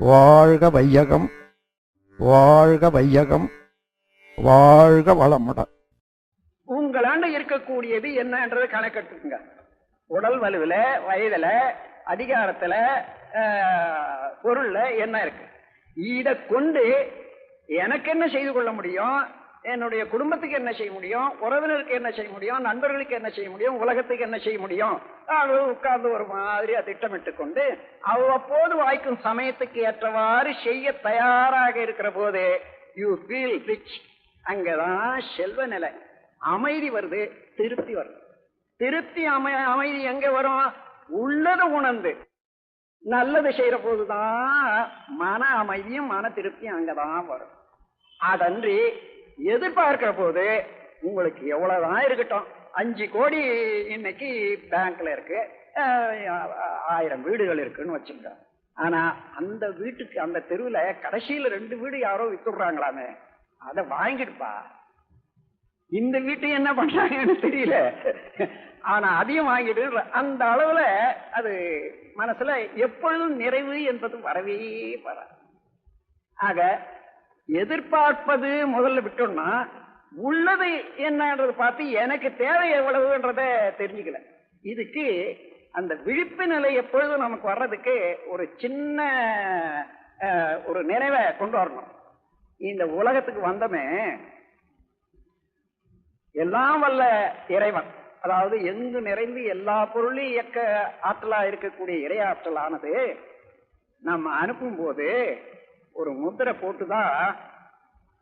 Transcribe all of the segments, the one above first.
வாழ்க வையகம் வாழ்க வையகம் வாழ்க வளமுடன் உங்களாண்ட இருக்கக்கூடியது என்னன்றதை கணக்கெடுத்துங்க உடல் வலுவில் வயதில் அதிகாரத்தில் பொருளில் என்ன இருக்கு? இதை கொண்டு எனக்கு என்ன செய்து கொள்ள முடியும்? என்னுடைய குடும்பத்துக்கு என்ன செய்ய முடியும்? உறவினருக்கு என்ன செய்ய முடியும்? நண்பர்களுக்கு என்ன செய்ய முடியும்? உலகத்துக்கு என்ன செய்ய முடியும்? அது உட்கார்ந்து ஒரு மாதிரியா திட்டமிட்டு கொண்டு அவ்வப்போது வாய்க்கும் சமயத்துக்கு ஏற்றவாறு செய்ய தயாராக இருக்கிற போது யூ ஃபீல் ரிச் அங்கதான் செல்வ நிலை. அமைதி வருது திருப்தி வருது. திருப்தி அமை அமைதி எங்க வரும்? உள்ளதை உணர்ந்து. நல்லது செய்யற போதுதான் மன அமைதியும் மன திருப்தியும் அங்கதான் வரும். அதன்றி எதிர்பார்க்கிற போது உங்களுக்கு எவ்வளவுதான் இருக்கட்டும். அஞ்சு கோடி இன்னைக்கு பேங்க்ல இருக்கு. ஆயிரம் வீடுகள் இருக்குன்னு வச்சுங்க ஆனா அந்த வீட்டுக்கு அந்த தெருவுல கடைசியில ரெண்டு வீடு யாரோ வித்துடுறாங்களாமே. அதை வாங்கிடுப்பா இந்த வீட்டு என்ன பண்றாங்கன்னு தெரியல. ஆனா அதையும் வாங்கிட்டு அந்த அளவுல அது மனசுல எப்பொழுதும் நிறைவு என்பது வரவே வராது. ஆக எதிர்பார்ப்பது முதல்ல விட்டோம்னா உள்ளது என்னன்றது பார்த்து எனக்கு தேவை எவ்வளவுன்றத தெரிஞ்சுக்கல. இதுக்கு அந்த விழிப்பு நிலை எப்பொழுதும் நமக்கு வர்றதுக்கு ஒரு சின்ன ஒரு நினைவை கொண்டு வரணும். இந்த உலகத்துக்கு வந்தமே எல்லாம் வல்ல இறைவன். அதாவது எங்கு நிறைந்து எல்லா பொருளையும் இயக்க ஆற்றலா இருக்கக்கூடிய இறையாற்றலானது நம்ம அனுப்பும் போது ஒரு முத்திரை போட்டு தான்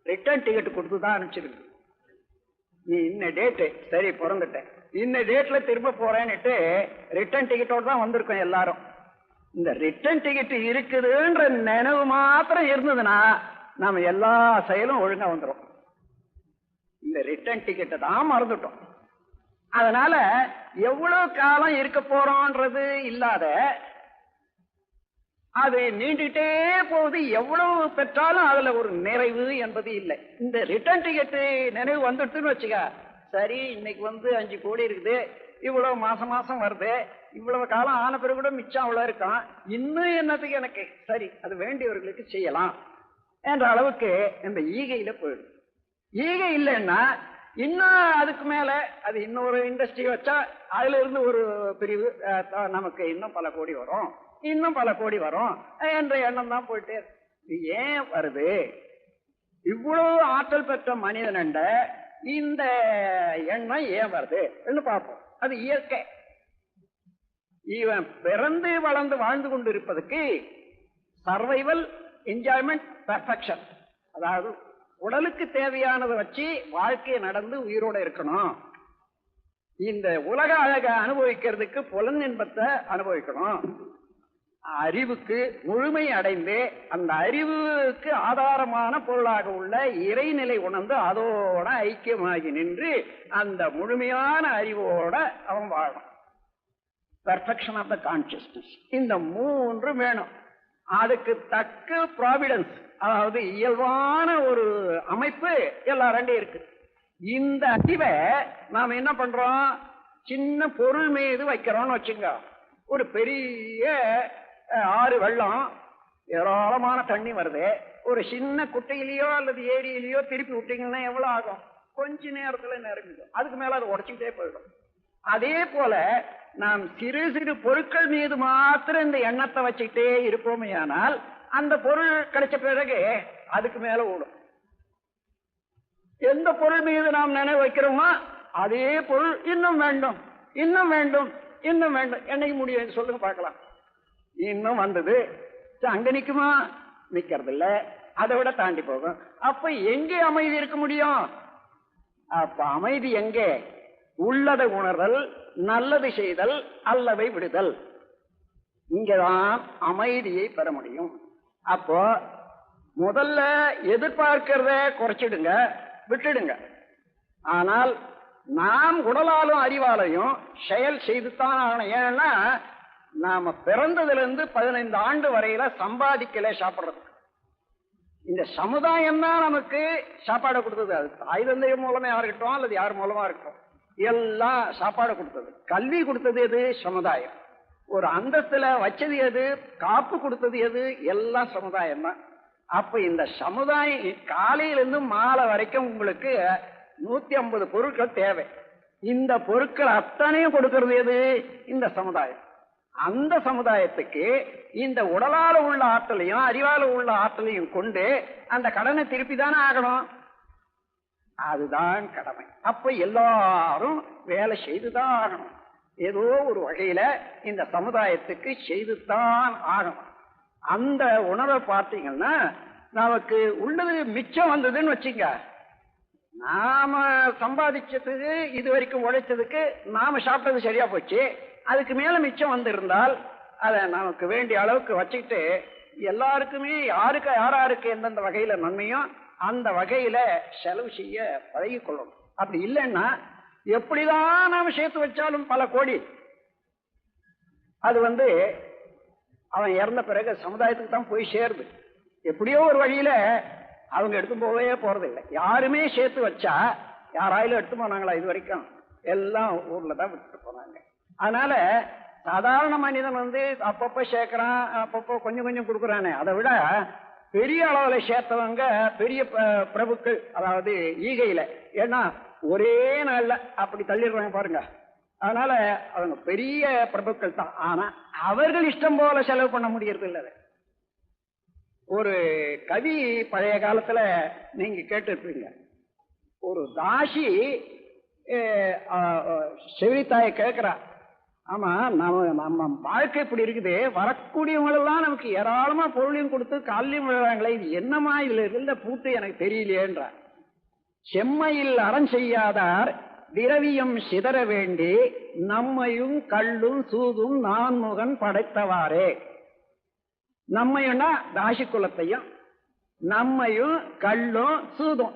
ரிட்டர்ன் டிக்கெட் கொடுத்து தான் அனுப்பிச்சிருக்கு. நீ இன்ன டேட்டு சரி பிறந்துட்டேன் இந்த டேட்ல திரும்ப போறேன்னுட்டு ரிட்டர்ன் டிக்கெட்டோட தான் வந்திருக்கோம் எல்லாரும். இந்த ரிட்டர்ன் டிக்கெட் இருக்குதுன்ற நினைவு மாத்திரம் இருந்ததுன்னா நாம எல்லா செயலும் ஒழுங்கா வந்துடும் இந்த ரிட்டர்ன் டிக்கெட்டை தான் மறந்துட்டோம். அதனால எவ்வளவு காலம் இருக்க போறோன்றது இல்லாத அது நீண்டுகிட்டே போகுது. எவ்வளவு பெற்றாலும் அதுல ஒரு நிறைவு என்பது இல்லை. இந்த ரிட்டர்ன் டிக்கெட் நினைவு வந்துடுதுன்னு வச்சுக்க சரி இன்னைக்கு வந்து அஞ்சு கோடி இருக்குது. இவ்வளவு மாசம் மாசம் வருது. இவ்வளவு காலம் ஆன பிறகு கூட மிச்சம் அவ்வளவு இருக்கான். இன்னும் என்னத்துக்கு எனக்கு? சரி அது வேண்டியவர்களுக்கு செய்யலாம் என்ற அளவுக்கு இந்த ஈகையில போயிடும் ஈகை இல்லைன்னா இன்னும் அதுக்கு மேல அது இன்னொரு இண்டஸ்ட்ரி வச்சா அதுல இருந்து ஒரு பிரிவு நமக்கு இன்னும் பல கோடி வரும். இன்னும் பல கோடி வரும் என்ற எண்ணம் தான் போயிட்டே ஏன் வருது? இவ்வளவு ஆற்றல் பெற்ற மனிதனண்ட இந்த எண்ணம் ஏன் வருது? பார்ப்போம். அது இயற்கை. இவன் பிறந்து வளர்ந்து வாழ்ந்து கொண்டிருப்பதற்கு சர்வைவல் என்ஜாய்மெண்ட் பெர்ஃபெக்ஷன் அதாவது உடலுக்கு தேவையானதை வச்சு வாழ்க்கையை நடந்து உயிரோட இருக்கணும். இந்த உலக அழக அனுபவிக்கிறதுக்கு புலன் இன்பத்தை அனுபவிக்கணும். அறிவுக்கு முழுமை அடைந்து அந்த அறிவுக்கு ஆதாரமான பொருளாக உள்ள இறைநிலை உணர்ந்து அதோட ஐக்கியமாகி நின்று அந்த முழுமையான அறிவோட அவன் வாழும் பெர்ஃபெக்ஷன் ஆஃப் த கான்சியஸ்னஸ் இந்த மூன்று வேணும். அதுக்கு தக்க ப்ராவிடன்ஸ் அதாவது இயல்பான ஒரு அமைப்பு எல்லாரண்டையும் இருக்கு. இந்த அறிவை நாம் என்ன பண்றோம்? சின்ன பொருள் மீது வைக்கிறோம்னு வச்சுங்க ஒரு பெரிய ஆறு வெள்ளம். ஏராளமான தண்ணி வருது. ஒரு சின்ன குட்டையிலேயோ அல்லது ஏரியிலயோ திருப்பி விட்டீங்கன்னா எவ்வளவு ஆகும்? கொஞ்ச நேரத்துல நிரம்பிடும் அதுக்கு மேல அது உடச்சிக்கிட்டே போயிடும். அதே போல நாம் சிறு சிறு பொருட்கள் மீது மாத்திரம் இந்த எண்ணத்தை வச்சுக்கிட்டே இருப்போமே ஆனால் அந்த பொருள் கிடைச்ச பிறகு அதுக்கு மேல ஓடும். எந்த பொருள் மீது நாம் நினைவு வைக்கிறோமோ அதே பொருள் இன்னும் வேண்டும். இன்னும் வேண்டும். இன்னும் வேண்டும். என்னைக்கு முடியும்? சொல்லுங்க பார்க்கலாம். இன்னும் வந்தது. சரி, அங்க நிக்குமா? நிக்கிறது இல்ல அதை விட தாண்டி போகும். அப்ப எங்கே அமைதி இருக்க முடியும்? அப்ப அமைதி எங்கே? உள்ளதை உணர்தல் நல்லது செய்தல் அல்லவை விடுதல். இங்கதான் அமைதியை பெற முடியும். அப்போ முதல்ல எதிர்பார்க்கிறத குறைச்சிடுங்க விட்டுடுங்க. ஆனால் நாம் உடலாலும் அறிவாலையும் செயல் செய்துத்தான் ஆகணும். ஏன்னா நாம பிறந்ததுல இருந்து பதினைந்து ஆண்டு வரையில சம்பாதிக்கல சாப்பிடுறதுக்கு. இந்த சமுதாயம் தான் நமக்கு சாப்பாடை கொடுத்தது. அது தாய் தந்தை மூலமா இருக்கட்டும் அல்லது யார் மூலமா இருக்கட்டும் எல்லாம் சாப்பாடு கொடுத்தது. கல்வி கொடுத்தது எது? சமுதாயம். ஒரு அந்தத்துல வச்சது எது? காப்பு கொடுத்தது எது? எல்லாம் சமுதாயம் தான். அப்ப இந்த சமுதாயம் காலையிலிருந்து மாலை வரைக்கும் உங்களுக்கு நூத்தி ஐம்பது பொருட்கள் தேவை. இந்த பொருட்கள் அத்தனையும் கொடுக்கறது எது? இந்த சமுதாயம். அந்த சமுதாயத்துக்கு இந்த உடலால உள்ள ஆற்றலையும் அறிவால உள்ள ஆற்றலையும் கொண்டு அந்த கடனை திருப்பி தானே ஆகணும்? அதுதான் கடமை. அப்ப எல்லாரும் வேலை செய்துதான் ஆகணும். ஏதோ ஒரு வகையில இந்த சமுதாயத்துக்கு செய்துதான் ஆகணும். அந்த உணர்வை பார்த்தீங்கன்னா நமக்கு உள்ளது மிச்சம் வந்ததுன்னு வச்சுங்க. நாம சம்பாதிச்சதுக்கு இது வரைக்கும் உழைச்சதுக்கு நாம சாப்பிட்டது சரியா போச்சு. அதுக்கு மேல மிச்சம் வந்திருந்தால் அதை நமக்கு வேண்டிய அளவுக்கு வச்சுக்கிட்டு எல்லாருக்குமே யாருக்கு யாராருக்கு எந்தெந்த வகையில நன்மையோ அந்த வகையில செலவு செய்ய பழகி கொள்ளணும். அப்படி இல்லைன்னா எப்படிதான் நாம் சேர்த்து வச்சாலும் பல கோடி. அது வந்து அவன் இறந்த பிறகு சமுதாயத்துக்கு தான் போய் சேருது. எப்படியோ ஒரு வழியில அவங்க எடுத்து போகவே போறதில்லை. யாருமே சேர்த்து வச்சா யாராயிலும் எடுத்து போனாங்களா இது வரைக்கும்? எல்லாம் ஊர்ல தான் விட்டுட்டு போனாங்க. அதனால சாதாரண மனிதன் வந்து அப்பப்போ சேர்க்கிறான் அப்பப்போ கொஞ்சம் கொஞ்சம் கொடுக்குறானே. அதை விட பெரிய அளவில் சேர்த்தவங்க பெரிய ப- பிரபுக்கள் அதாவது ஈகையில. ஏன்னா ஒரே நாளில் அப்படி தள்ளிடுறாங்க பாருங்க. அதனால அவங்க பெரிய பிரபுக்கள் தான். ஆனா அவர்கள் இஷ்டம் போல செலவு பண்ண முடியறது இல்லை அதை. ஒரு கவி பழைய காலத்துல நீங்க கேட்டுருப்பீங்க. ஒரு தாசி அஹ், அஹ், செவிலித்தாயை ஆமா நம்ம நம்ம வாழ்க்கை இப்படி இருக்குது. வரக்கூடியவங்களெல்லாம் நமக்கு ஏராளமா பொருளையும் கொடுத்து காலையும் விழுறாங்களே இது என்னமா இதுல இருந்த பூட்டு எனக்கு தெரியலையேன்றா. செம்மையில் அறம் செய்யாதார் திரவியம் சிதற வேண்டி நம்மையும் கள்ளும் சூதும் நான்முகன் படைத்தவாறே. நம்மையும்னா தாசி குலத்தையும் நம்மையும் கள்ளும் சூதும்.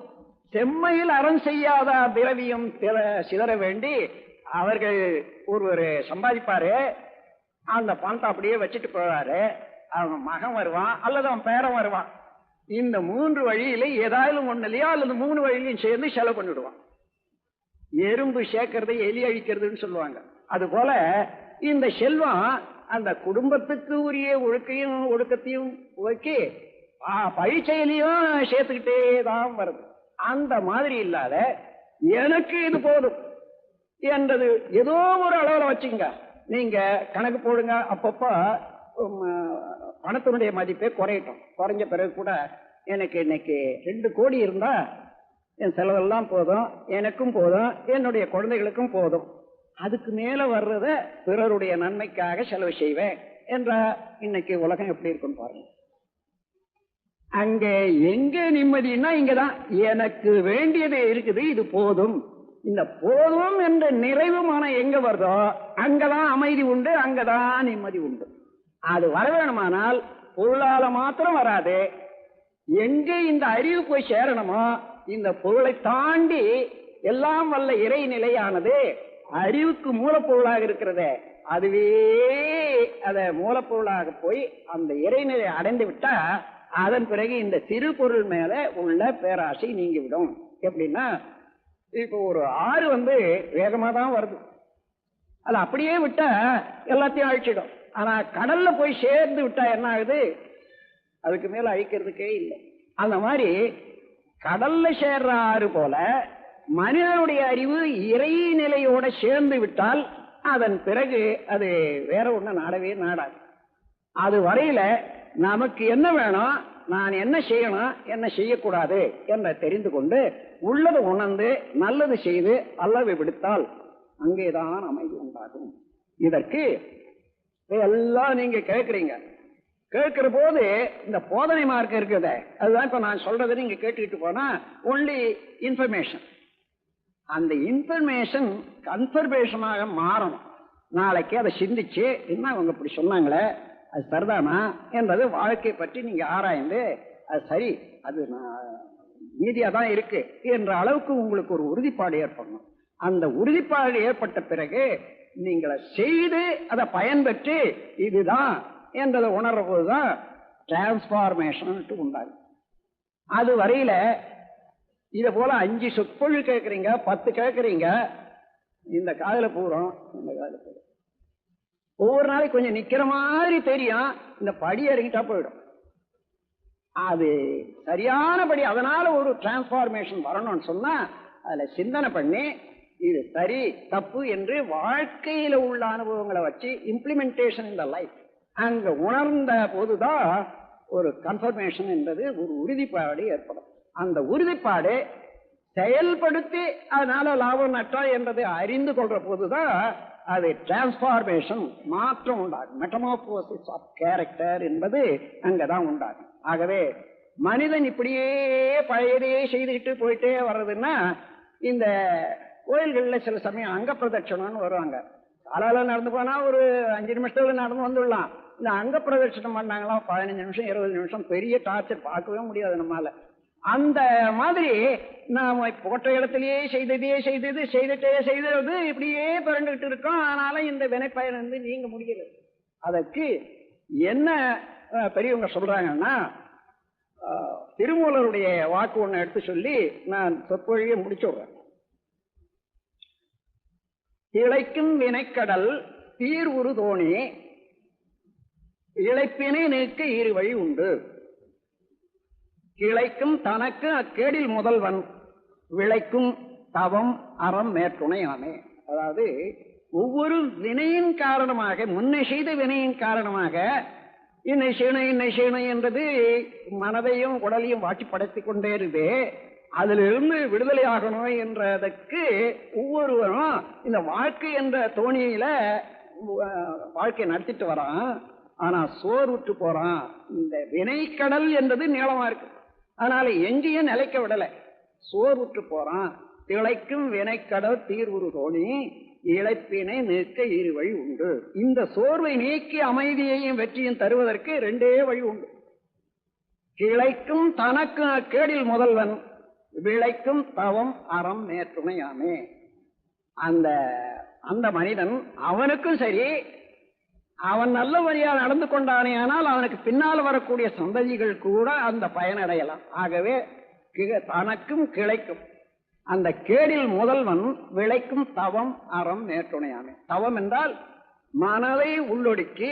செம்மையில் அறம் செய்யாத திரவியம் சிதற வேண்டி அவர்கள் ஒருவர் சம்பாதிப்பாரு அந்த பணத்தை அப்படியே வச்சுட்டு போவாரு. அவன் மகன் வருவான் அல்லது அவன் பேரன் வருவான். இந்த மூன்று வழியில ஏதாவது ஒண்ணுலயோ அல்லது மூணு வழியிலையும் சேர்ந்து செலவு பண்ணிடுவான். எறும்பு சேர்க்கறதை எலி அழிக்கிறதுன்னு சொல்லுவாங்க. அது போல இந்த செல்வம் அந்த குடும்பத்துக்கு உரிய ஒழுக்கையும் ஒழுக்கத்தையும் ஒக்கி பழிச்செயலையும் சேர்த்துக்கிட்டே தான் வருது. அந்த மாதிரி இல்லாத எனக்கு இது போதும். என்றது ஏதோ ஒரு அளவில் வச்சுக்கங்க. நீங்க கணக்கு போடுங்க அப்பப்போ பணத்தினுடைய மதிப்பே குறையட்டும். குறைஞ்ச பிறகு கூட எனக்கு இன்னைக்கு ரெண்டு கோடி இருந்தா என் செலவெல்லாம் போதும் எனக்கும் போதும் என்னுடைய குழந்தைகளுக்கும் போதும். அதுக்கு மேல வர்றத பிறருடைய நன்மைக்காக செலவு செய்வேன் என்ற இன்னைக்கு உலகம் எப்படி இருக்குன்னு பாருங்க. அங்க எங்க நிம்மதினா இங்கதான். எனக்கு வேண்டியது இருக்குது இது போதும். இந்த போதும் என்ற நிறைவு மனம் எங்க வருதோ அங்கதான் அமைதி உண்டு அங்கதான் நிம்மதி உண்டு. அது வர வேணுமானால் பொருளால மாத்திரம் வராது. எங்கே இந்த அறிவு போய் சேரணுமோ இந்த பொருளை தாண்டி எல்லாம் வல்ல இறை நிலையானது அறிவுக்கு மூலப்பொருளாக இருக்கிறதே அதுவே அத மூலப்பொருளாக போய் அந்த இறைநிலை அடைந்து விட்டா அதன் பிறகு இந்த சிறு பொருள் மேல உள்ள பேராசை நீங்கிவிடும். எப்படின்னா இப்போ ஒரு ஆறு வந்து வேகமாக தான் வருது. அது அப்படியே விட்டா எல்லாத்தையும் அழிச்சிடும். ஆனால் கடலில் போய் சேர்ந்து விட்டா என்ன ஆகுது? அதுக்கு மேலே அழிக்கிறதுக்கே இல்லை. அந்த மாதிரி கடல்ல சேர்ற ஆறு போல மனிதனுடைய அறிவு இறை நிலையோட சேர்ந்து விட்டால் அதன் பிறகு அது வேற ஒன்றும் நாடவே நாடாது. அது வரையில நமக்கு என்ன வேணும்? நான் என்ன செய்யணும்? என்ன செய்யக்கூடாது? என்ற தெரிந்து கொண்டு உள்ளது உணர்ந்து நல்லது செய்து அல்லது விடுத்தால் அங்கேதான் அமைதி உண்டாகும். இதற்கு எல்லாம் நீங்க கேட்கறீங்க. கேட்கிற போது இந்த போதனை மார்க்கம் இருக்குதே. அதுதான் இப்ப நான் சொல்றதை நீங்க கேட்டுக்கிட்டு போனா ஒன்லி இன்ஃபர்மேஷன் அந்த இன்ஃபர்மேஷன் கன்ஃபர்மேஷனாக மாறணும். நாளைக்கு அதை சிந்திச்சு என்ன அவங்க இப்படி சொன்னாங்களே அது சரிதானா என்பது வாழ்க்கை பற்றி நீங்க ஆராய்ந்து அது சரி அது நீதியாக தான் இருக்கு என்ற அளவுக்கு உங்களுக்கு ஒரு உறுதிப்பாடு ஏற்படணும். அந்த உறுதிப்பாடு ஏற்பட்ட பிறகு நீங்கள் செய்து அதை பயன்பெற்று இதுதான் என்றதை உணர்ற போதுதான் டிரான்ஸ்பார்மேஷன் உண்டாகும் அது வரையில இதை போல அஞ்சு சொற்பொழில் கேட்குறீங்க பத்து கேட்குறீங்க இந்த காதல பூரம் இந்த காதல பூரம். ஒவ்வொரு நாளைக்கு கொஞ்சம் நிக்கிற மாதிரி தெரியும். இந்த படி இறங்கிட்டா போயிடும். அது சரியானபடி அதனால ஒரு டிரான்ஸ்பார்மேஷன் வரணும்னு சொன்னா அதுல சிந்தனை பண்ணி இது சரி தப்பு என்று வாழ்க்கையில உள்ள அனுபவங்களை வச்சு இம்ப்ளிமெண்டேஷன் இந்த லைஃப் அங்க உணர்ந்த போதுதான் ஒரு கன்ஃபர்மேஷன் என்பது ஒரு உறுதிப்பாடு ஏற்படும். அந்த உறுதிப்பாடு செயல்படுத்தி அதனால லாபம் நட்டம் என்பதை அறிந்து கொள்ற போதுதான் அது டிரான்ஸ்பார்மேஷன் மாற்றம் உண்டாகும். மெட்டமோபோசிஸ் ஆஃப் கேரக்டர் என்பது அங்கதான் உண்டாகும். ஆகவே மனிதன் இப்படியே பழையதையே செய்துக்கிட்டு போயிட்டே வர்றதுன்னா இந்த கோயில்களில் சில சமயம் அங்க பிரதட்சணம்னு வருவாங்க. காலால நடந்து போனா ஒரு அஞ்சு நிமிஷத்துல நடந்து வந்துடலாம். இந்த அங்க பிரதட்சணம் பண்ணாங்களாம் பதினஞ்சு நிமிஷம் இருபது நிமிஷம் பெரிய டார்ச்சர் பார்க்கவே முடியாது நம்மளால அந்த மாதிரி நாம் போட்ட இடத்திலேயே செய்ததே செய்தது செய்துட்டே செய்தது இப்படியே பிறண்டுகிட்டு இருக்கோம். அதனால இந்த வினைப்பயன் வந்து நீங்க முடியல அதற்கு என்ன பெரியவங்க சொல்றாங்கன்னா திருமூலருடைய வாக்கு ஒன்று எடுத்து சொல்லி நான் சொற்பொழியை முடிச்சுடுறேன் இழைக்கும் வினைக்கடல் தீர் உரு தோணி இழைப்பினை நீக்க இரு வழி உண்டு. கிளைக்கும் தனக்கு அக்கேடில் முதல்வன். விளைக்கும் தவம் அறம் மேற்துணையாமே அதாவது ஒவ்வொரு வினையின் காரணமாக முன்னை செய்த வினையின் காரணமாக இன்னை செய்யணும் இன்னை செய்யணும் என்றது மனதையும் உடலையும் வாட்சிப்படுத்திக் கொண்டே இருக்கு அதிலிருந்து விடுதலை ஆகணும் என்றதற்கு ஒவ்வொருவரும் இந்த வாழ்க்கை என்ற தோணியில வாழ்க்கையை நடத்திட்டு வரான். ஆனா சோர்வுட்டு போறான். இந்த வினைக்கடல் என்றது நீளமா இருக்கு. அதனால எங்கேயும் நிலைக்க விடல. சோர்வுற்று போறான். திளைக்கும் வினைக்கடல் தீர்வுறு தோணி இழைப்பினை நீக்க இரு வழி உண்டு. இந்த சோர்வை நீக்கி அமைதியையும் வெற்றியும் தருவதற்கு ரெண்டே வழி உண்டு. கிளைக்கும் தனக்கு கேடில் முதல்வன் விளைக்கும் தவம் அறம் மேற்றுணையாமே அந்த அந்த மனிதன் அவனுக்கும் சரி அவன் நல்ல வழியா நடந்து கொண்டானே ஆனால் அவனுக்கு பின்னால் வரக்கூடிய சந்ததிகள் கூட அந்த பயனடையலாம். ஆகவே தனக்கும் கிளைக்கும். அந்த கேடில் முதல்வன் விளைக்கும் தவம் அறம் மேற்றுணையாமே தவம் என்றால் மனதை உள்ளொடுக்கி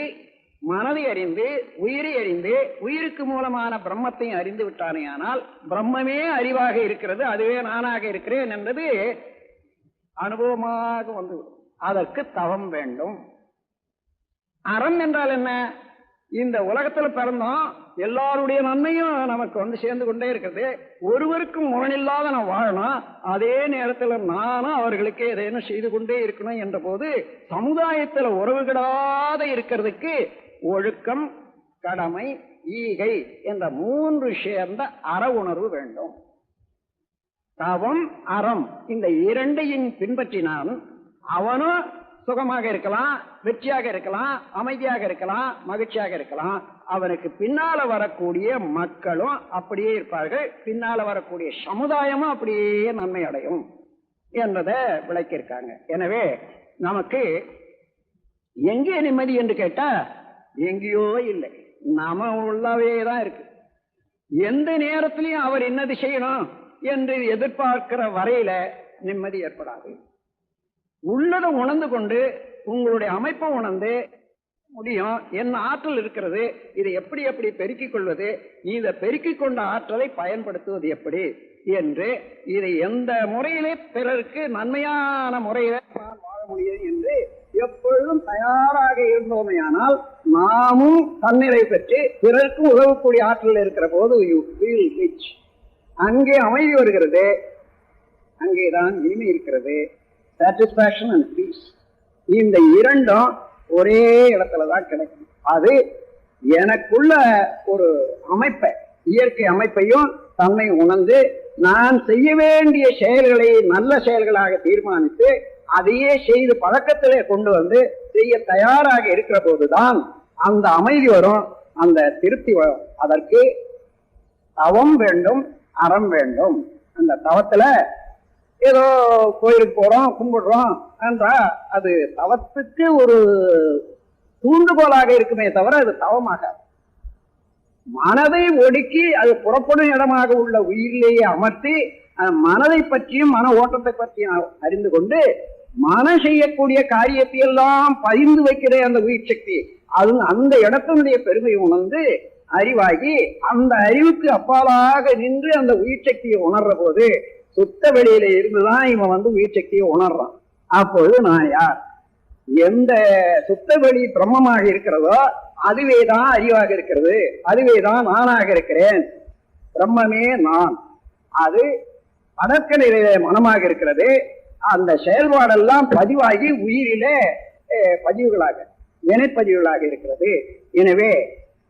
மனதை அறிந்து உயிரை அறிந்து உயிருக்கு மூலமான பிரம்மத்தையும் அறிந்து விட்டானே ஆனால் பிரம்மமே அறிவாக இருக்கிறது அதுவே நானாக இருக்கிறேன் என்பது அனுபவமாக வந்துவிடும். அதற்கு தவம் வேண்டும். அறம் என்றால் என்ன? இந்த உலகத்துல பிறந்தோம் எல்லாருடைய நன்மையும் நமக்கு வந்து சேர்ந்து கொண்டே இருக்கிறது. ஒருவருக்கும் முரணில்லாத நான் வாழணும். அதே நேரத்துல நானும் அவர்களுக்கு ஏதேனும் செய்து கொண்டே இருக்கணும் என்ற போது சமுதாயத்துல உறவுகளாத இருக்கிறதுக்கு ஒழுக்கம் கடமை ஈகை என்ற மூன்று சேர்ந்த அற உணர்வு வேண்டும். தவம் அறம் இந்த இரண்டையும் பின்பற்றினான் அவனும் சுகமாக இருக்கலாம் வெற்றியாக இருக்கலாம் அமைதியாக இருக்கலாம் மகிழ்ச்சியாக இருக்கலாம். அவனுக்கு பின்னால வரக்கூடிய மக்களும் அப்படியே இருப்பார்கள். பின்னால வரக்கூடிய சமுதாயமும் அப்படியே நன்மை அடையும் என்றதை விளக்கியிருக்காங்க. எனவே நமக்கு எங்கே நிம்மதி என்று கேட்டா எங்கேயோ இல்லை. நாம உள்ளவே தான் இருக்கு. எந்த நேரத்திலையும் அவர் என்னது செய்யணும் என்று எதிர்பார்க்கிற வரையில நிம்மதி ஏற்படாது. உள்ளதை உணர்ந்து கொண்டு உங்களுடைய அமைப்பை உணர்ந்து முடியும். என்ன ஆற்றல் இருக்கிறது? இதை எப்படி எப்படி பெருக்கிக் கொள்வது? இதை பெருக்கிக் கொண்ட ஆற்றலை பயன்படுத்துவது எப்படி? என்று இதை எந்த முறையிலே பிறருக்கு நன்மையான முறையில நான் வாழ முடியும் என்று எப்பொழுதும் தயாராக இருந்தோமையானால் நாமும் தன்னிலை பெற்று பிறருக்கும் உதவக்கூடிய ஆற்றல் இருக்கிற போது யூ ஃபீல் ரிச் அங்கே அமைதி வருகிறது. அங்கேதான் இனிமை இருக்கிறது. சாட்டிஸ்ஃபேக்ஷன் அண்ட் பீஸ் இந்த இரண்டும் ஒரே இடத்துல தான் கிடைக்கும். அது எனக்குள்ள ஒரு அமைப்பை இயற்கை அமைப்பையும் தன்னை உணர்ந்து நான் செய்ய வேண்டிய செயல்களை நல்ல செயல்களாக தீர்மானித்து அதையே செய்து பழக்கத்திலே கொண்டு வந்து செய்ய தயாராக இருக்கிற போதுதான் அந்த அமைதி வரும் அந்த திருப்தி வரும். அதற்கு தவம் வேண்டும் அறம் வேண்டும். அந்த தவத்துல ஏதோ கோயிலுக்கு போறோம் கும்பிடுறோம் என்றா அது தவத்துக்கு ஒரு தூண்டுகோலாக இருக்குமே தவிர அது தவமாக மனதை ஒடுக்கி அது புறப்படும் இடமாக உள்ள உயிரிலேயே அமர்த்தி மனதை பற்றியும் மன ஓட்டத்தை பற்றியும் அறிந்து கொண்டு மனம் செய்யக்கூடிய காரியத்தை எல்லாம் பதிந்து வைக்கிற அந்த உயிர் சக்தி. அது அந்த இடத்தினுடைய பெருமையை உணர்ந்து அறிவாகி அந்த அறிவுக்கு அப்பாலாக நின்று அந்த உயிர் சக்தியை உணர்ற போது சுத்த வெளியில இருந்துதான் இவன் வந்து உயிர் சக்தியை உணர்றான். அப்பொழுது நான் யார்? எந்த சுத்த வெளி பிரம்மமாக இருக்கிறதோ அதுவே தான் அறிவாக இருக்கிறது. அதுவே தான் நானாக இருக்கிறேன். பிரம்மமே நான். அது அடக்க நிலையில மனமாக இருக்கிறது. அந்த செயல்பாடெல்லாம் பதிவாகி உயிரில பதிவுகளாக வினைப்பதிவுகளாக இருக்கிறது. எனவே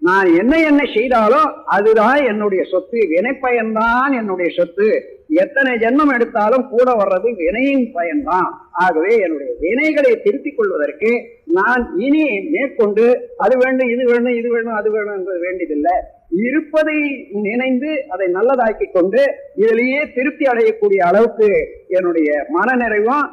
நான் என்ன என்ன செய்தாலும் அதுதான் என்னுடைய சொத்து. வினைப்பயன்தான் என்னுடைய சொத்து. எத்தனை ஜென்மம் எடுத்தாலும் கூட வர்றது வினையின் பயன்தான். ஆகவே என்னுடைய வினைகளை திருத்திக் கொள்வதற்கு நான் இனி மேற்கொண்டு அது வேண்டும் இது வேணும் இது வேணும் அது வேணும் என்பது வேண்டியதில்லை. இருப்பதை நினைந்து அதை நல்லதாக்கி கொண்டு இதிலேயே திருப்தி அடையக்கூடிய அளவுக்கு என்னுடைய மனநிறைவும்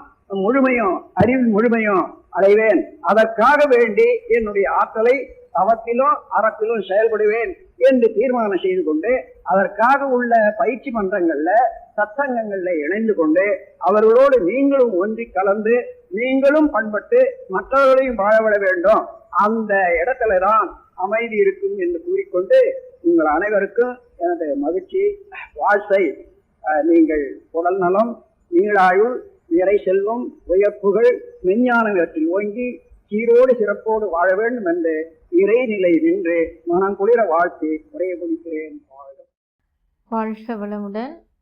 முழுமையும் அறிவு முழுமையும் அடைவேன். அதற்காக வேண்டி என்னுடைய ஆற்றலை தவத்திலும் அறத்திலும் செயல்படுவேன் என்று தீர்மானம் செய்து கொண்டு அதற்காக உள்ள பயிற்சி மன்றங்கள்ல சத்சங்கங்கள்ல இணைந்து கொண்டு அவர்களோடு நீங்களும் ஒன்றி கலந்து நீங்களும் பண்பட்டு மற்றவர்களையும் வாழவிட வேண்டும். அந்த இடத்துல தான் அமைதி இருக்கும் என்று கூறிக்கொண்டு உங்கள் அனைவருக்கும் எனது மகிழ்ச்சி வாழ்த்தை அஹ், நீங்கள் உடல் நலம் நீளாயுள் நிறை செல்வம் உயர்ப்புகள் மெஞ்ஞானத்தில் ஓங்கி சீரோடு சிறப்போடு வாழ வேண்டும் என்று இறைநிலை நின்று மனம் குளிர வாழ்த்தி உரைய முடிக்கிறேன் வாழ்க. வாழ்க வளமுடன்.